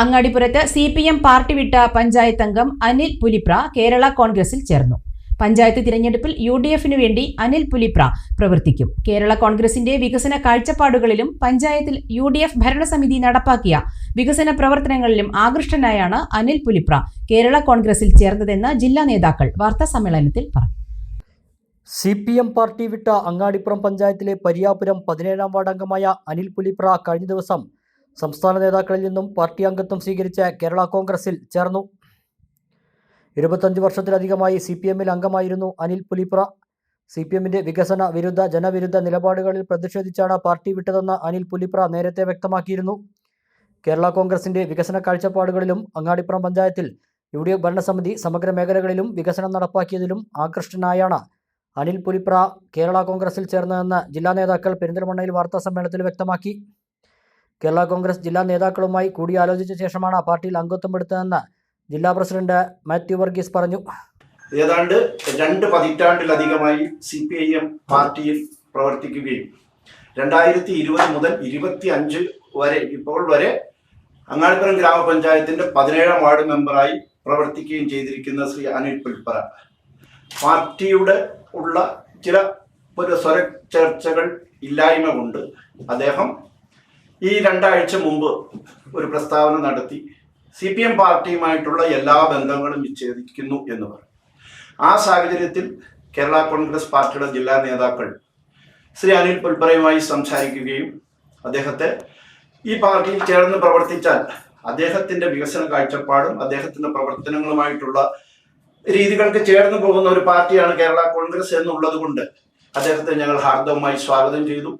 അങ്ങാടിപ്പുറത്ത് C P M party വിട്ട പഞ്ചായത്ത് അംഗം അനിൽ പുലിപ്ര കേരള കോൺഗ്രസിൽ ചേർന്നു. പഞ്ചായത്ത് തിരഞ്ഞെടുപ്പിൽ യു ഡി എഫിനു വേണ്ടി അനിൽ പുലിപ്ര പ്രവർത്തിക്കും. കേരള കോൺഗ്രസിന്റെ വികസന കാഴ്ചപ്പാടുകളിലും പഞ്ചായത്തിൽ യു ഡി എഫ് ഭരണസമിതി നടപ്പാക്കിയ വികസന പ്രവർത്തനങ്ങളിലും ആകൃഷ്ടനായാണ് അനിൽ പുലിപ്ര. കേരള കോൺഗ്രസിൽ ചേർന്നതെന്ന് ജില്ലാ നേതാക്കൾ വാർത്താ സമ്മേളനത്തിൽ പറഞ്ഞു. സി പി എം പാർട്ടി വിട്ട അങ്ങാടിപ്പുറം പഞ്ചായത്തിലെ പരിയാപുരം പതിനേഴാം വാർഡ് അംഗമായ അനിൽ പുലിപ്ര കഴിഞ്ഞ ദിവസം സംസ്ഥാന നേതാക്കളിൽ നിന്നും പാർട്ടി അംഗത്വം സ്വീകരിച്ച കേരള കോൺഗ്രസിൽ ചേർന്നു. ഇരുപത്തഞ്ച് വർഷത്തിലധികമായി സി പി എമ്മിൽ അംഗമായിരുന്നു അനിൽ പുലിപ്ര സി പി എമ്മിന്റെ വികസന വിരുദ്ധ ജനവിരുദ്ധ നിലപാടുകളിൽ പ്രതിഷേധിച്ചാണ് പാർട്ടി വിട്ടതെന്ന് അനിൽ പുലിപ്ര നേരത്തെ വ്യക്തമാക്കിയിരുന്നു. കേരള കോൺഗ്രസിന്റെ വികസന കാഴ്ചപ്പാടുകളിലും അങ്ങാടിപ്പുറം പഞ്ചായത്തിൽ യു ഡി എഫ് ഭരണസമിതി സമഗ്ര മേഖലകളിലും വികസനം നടപ്പാക്കിയതിലും ആകൃഷ്ടനായാണ് അനിൽ പുലിപ്ര കേരള കോൺഗ്രസിൽ ചേർന്നതെന്ന് ജില്ലാ നേതാക്കൾ പെരിന്തൽമണ്ണയിൽ വാർത്താ സമ്മേളനത്തിൽ വ്യക്തമാക്കി. കേരള കോൺഗ്രസ് ജില്ലാ നേതാക്കളുമായി കൂടിയാലോചിച്ച ശേഷമാണ് ആ പാർട്ടിയിൽ അംഗത്വം എടുത്തതെന്ന് ജില്ലാ പ്രസിഡന്റ് മാത്യു വർഗീസ് പറഞ്ഞു. ഏതാണ്ട് രണ്ട് പതിറ്റാണ്ടിലധികമായി സി പി ഐ എം പാർട്ടിയിൽ പ്രവർത്തിക്കുകയും രണ്ടായിരത്തി ഇരുപത് മുതൽ ഇരുപത്തി അഞ്ച് വരെ ഇപ്പോൾ വരെ അങ്ങാടിപ്പുറം ഗ്രാമപഞ്ചായത്തിന്റെ പതിനേഴാം വാർഡ് മെമ്പറായി പ്രവർത്തിക്കുകയും ചെയ്തിരിക്കുന്ന ശ്രീ അനിൽ പുൽപ്പറ. പാർട്ടിയുടെ ഉള്ള ചില ഒരു സ്വര ചർച്ചകൾ ഇല്ലായ്മ കൊണ്ട് അദ്ദേഹം ഈ രണ്ടാഴ്ച മുമ്പ് ഒരു പ്രസ്താവന നടത്തി. സി പി എം പാർട്ടിയുമായിട്ടുള്ള എല്ലാ ബന്ധങ്ങളും വിച്ഛേദിക്കുന്നു എന്ന് പറഞ്ഞു. ആ സാഹചര്യത്തിൽ കേരള കോൺഗ്രസ് പാർട്ടിയുടെ ജില്ലാ നേതാക്കൾ ശ്രീ അനിൽ പുൽപ്പറയുമായി സംസാരിക്കുകയും അദ്ദേഹത്തെ ഈ പാർട്ടിയിൽ ചേർന്ന് പ്രവർത്തിച്ചാൽ അദ്ദേഹത്തിന്റെ വികസന കാഴ്ചപ്പാടും അദ്ദേഹത്തിന്റെ പ്രവർത്തനങ്ങളുമായിട്ടുള്ള രീതികൾക്ക് ചേർന്ന് പോകുന്ന ഒരു പാർട്ടിയാണ് കേരള കോൺഗ്രസ് എന്നുള്ളത് കൊണ്ട് അദ്ദേഹത്തെ ഞങ്ങൾ ഹാർദവമായി സ്വാഗതം ചെയ്തു.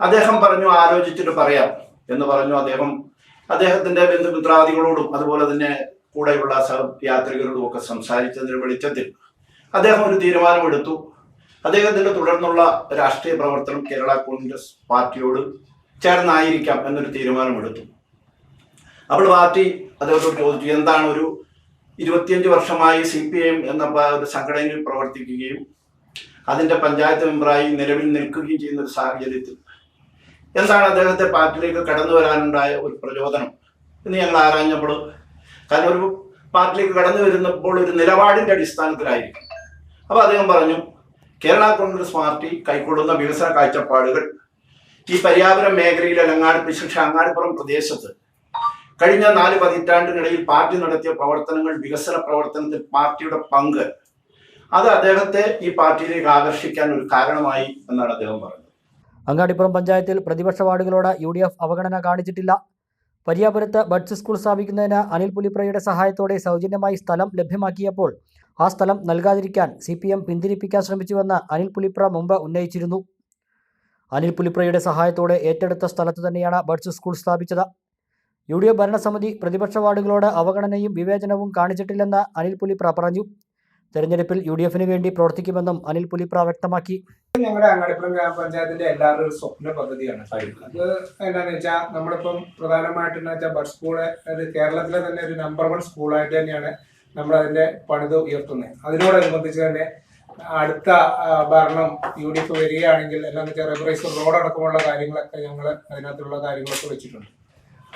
അദ്ദേഹം പറഞ്ഞു ആലോചിച്ചിട്ട് പറയാം എന്ന് പറഞ്ഞു അദ്ദേഹം. അദ്ദേഹത്തിന്റെ ബന്ധുമിത്രാദികളോടും അതുപോലെ തന്നെ കൂടെയുള്ള സഹയാത്രികരോടും ഒക്കെ സംസാരിച്ചതിന്റെ വെളിച്ചത്തിൽ അദ്ദേഹം ഒരു തീരുമാനമെടുത്തു. അദ്ദേഹത്തിന്റെ തുടർന്നുള്ള രാഷ്ട്രീയ പ്രവർത്തനം കേരള കോൺഗ്രസ് പാർട്ടിയോട് ചേർന്നായിരിക്കാം എന്നൊരു തീരുമാനമെടുത്തു. അപ്പോൾ പാർട്ടി അദ്ദേഹത്തോട് ചോദിച്ചു എന്താണ് ഒരു ഇരുപത്തിയഞ്ച് വർഷമായി സി പി എം എന്ന ഒരു സംഘടനയിൽ പ്രവർത്തിക്കുകയും അതിന്റെ പഞ്ചായത്ത് മെമ്പറായി നിലവിൽ നിൽക്കുകയും ചെയ്യുന്ന ഒരു സാഹചര്യത്തിൽ എന്താണ് അദ്ദേഹത്തെ പാർട്ടിയിലേക്ക് കടന്നു വരാനുണ്ടായ ഒരു പ്രചോദനം എന്ന് ഞങ്ങൾ ആരാഞ്ഞപ്പോൾ കാരണം ഒരു പാർട്ടിയിലേക്ക് കടന്നു വരുന്നപ്പോൾ ഒരു നിലപാടിന്റെ അടിസ്ഥാനത്തിലായിരിക്കും. അപ്പൊ അദ്ദേഹം പറഞ്ഞു കേരള കോൺഗ്രസ് പാർട്ടി കൈക്കൊള്ളുന്ന വികസന കാഴ്ചപ്പാടുകൾ ഈ പര്യാവരണ മേഖലയിലെ അങ്ങാടി വിശേഷ അങ്ങാടിപ്പുറം പ്രദേശത്ത് കഴിഞ്ഞ നാല് പതിറ്റാണ്ടിനിടയിൽ പാർട്ടി നടത്തിയ പ്രവർത്തനങ്ങൾ വികസന പ്രവർത്തനത്തിൽ പാർട്ടിയുടെ പങ്ക് അത് അദ്ദേഹത്തെ ഈ പാർട്ടിയിലേക്ക് ആകർഷിക്കാൻ ഒരു കാരണമായി എന്നാണ് അദ്ദേഹം പറഞ്ഞത്. അങ്ങാടിപ്പുറം പഞ്ചായത്തിൽ പ്രതിപക്ഷ വാർഡുകളോട് യു ഡി എഫ് അവഗണന കാണിച്ചിട്ടില്ല. പരിയാപുരത്ത് ബഡ്സ് സ്കൂൾ സ്ഥാപിക്കുന്നതിന് അനിൽ പുലിപ്രയുടെ സഹായത്തോടെ സൗജന്യമായി സ്ഥലം ലഭ്യമാക്കിയപ്പോൾ ആ സ്ഥലം നൽകാതിരിക്കാൻ സി പി എം പിന്തിരിപ്പിക്കാൻ ശ്രമിച്ചുവെന്ന് അനിൽ പുലിപ്ര മുമ്പ് ഉന്നയിച്ചിരുന്നു. അനിൽ പുലിപ്രയുടെ സഹായത്തോടെ ഏറ്റെടുത്ത സ്ഥലത്ത് തന്നെയാണ് ബഡ്സ് സ്കൂൾ സ്ഥാപിച്ചത്. യു ഡി എഫ് ഭരണസമിതി പ്രതിപക്ഷ വാർഡുകളോട് അവഗണനയും വിവേചനവും കാണിച്ചിട്ടില്ലെന്ന് അനിൽ പുലിപ്ര പറഞ്ഞു. തെരഞ്ഞെടുപ്പിൽ യു ഡി എഫിന് വേണ്ടി പ്രവർത്തിക്കുമെന്നും അനിൽ പുലിപ്ര വ്യക്തമാക്കി. ഞങ്ങളുടെ അങ്ങാടിപ്പുറം ഗ്രാമപഞ്ചായത്തിന്റെ എല്ലാവരുടെ ഒരു സ്വപ്ന പദ്ധതിയാണ് അത് എന്താന്ന് വെച്ചാൽ നമ്മളിപ്പം പ്രധാനമായിട്ടെന്ന് വെച്ചാൽ ബഡ് സ്കൂൾ കേരളത്തിലെ തന്നെ ഒരു നമ്പർ വൺ സ്കൂളായിട്ട് തന്നെയാണ് നമ്മൾ അതിന്റെ പണിത് ഉയർത്തുന്നത് അതിനോടനുബന്ധിച്ച് തന്നെ അടുത്ത ഭരണം യു ഡി എഫ് വരികയാണെങ്കിൽ എന്താണെന്ന് വെച്ചാൽ റോഡ് അടക്കമുള്ള കാര്യങ്ങളൊക്കെ ഞങ്ങൾ അതിനകത്തുള്ള കാര്യങ്ങളൊക്കെ വെച്ചിട്ടുണ്ട്.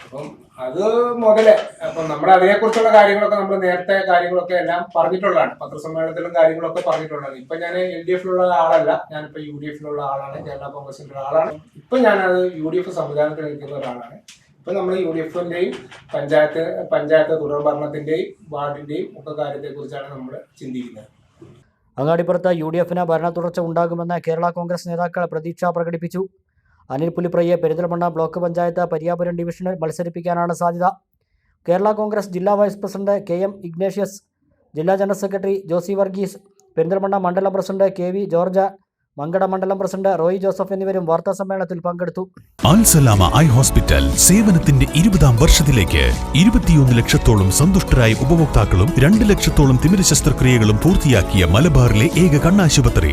അപ്പം അത് മുതലേ അപ്പം നമ്മൾ അതിനെക്കുറിച്ചുള്ള കാര്യങ്ങളൊക്കെ നമ്മൾ നേരത്തെ കാര്യങ്ങളൊക്കെ എല്ലാം പറഞ്ഞിട്ടുള്ളതാണ്. പത്രസമ്മേളനത്തിലും കാര്യങ്ങളൊക്കെ പറഞ്ഞിട്ടുള്ളതാണ്. ഇപ്പൊ ഞാൻ എൽ ഡി എഫിലുള്ള ആളല്ല. ഞാനിപ്പോ യു ഡി എഫിലുള്ള ആളാണ്. കേരള കോൺഗ്രസിന്റെ ആളാണ് ഇപ്പൊ ഞാനത് യു ഡി എഫ് സംവിധാനത്തിൽ നിൽക്കുന്ന ഒരാളാണ്. ഇപ്പൊ നമ്മൾ യു ഡി എഫിന്റെയും പഞ്ചായത്ത് പഞ്ചായത്ത് തുടർഭരണത്തിന്റെയും വാർഡിന്റെയും ഒക്കെ കാര്യത്തെ കുറിച്ചാണ് നമ്മൾ ചിന്തിക്കുന്നത്. അങ്ങാടിപ്പുറത്ത് യു ഡി എഫിന് ഭരണ തുടർച്ച ഉണ്ടാകുമെന്ന് കേരള കോൺഗ്രസ് നേതാക്കൾ പ്രതീക്ഷ പ്രകടിപ്പിച്ചു. അനിൽ പുലിപ്രയെ പെരിന്തൽമണ്ണ ബ്ലോക്ക് പഞ്ചായത്ത് പരിയാപുരം ഡിവിഷനിൽ മത്സരിപ്പിക്കാനാണ് സാധ്യത. കേരള കോൺഗ്രസ് ജില്ലാ vice president K M Ignatius ജില്ലാ ജനറൽ സെക്രട്ടറി ജോസി വർഗീസ് പെരിന്തൽമണ്ണ മണ്ഡലം president K V George Mankada മണ്ഡലം പ്രസിഡന്റ് റോയ് ജോസഫ് എന്നിവരും വാർത്താ സമ്മേളനത്തിൽ പങ്കെടുത്തു. അൽസലാമ ഐ ഹോസ്പിറ്റൽ സേവനത്തിന്റെ ഇരുപതാം വർഷത്തിലേക്ക് ഇരുപത്തിയൊന്ന് ലക്ഷത്തോളം സന്തുഷ്ടരായ ഉപഭോക്താക്കളും രണ്ട് ലക്ഷത്തോളം തിമിര ശസ്ത്രക്രിയകളും പൂർത്തിയാക്കിയ മലബാറിലെ ഏക കണ്ണാശുപത്രി.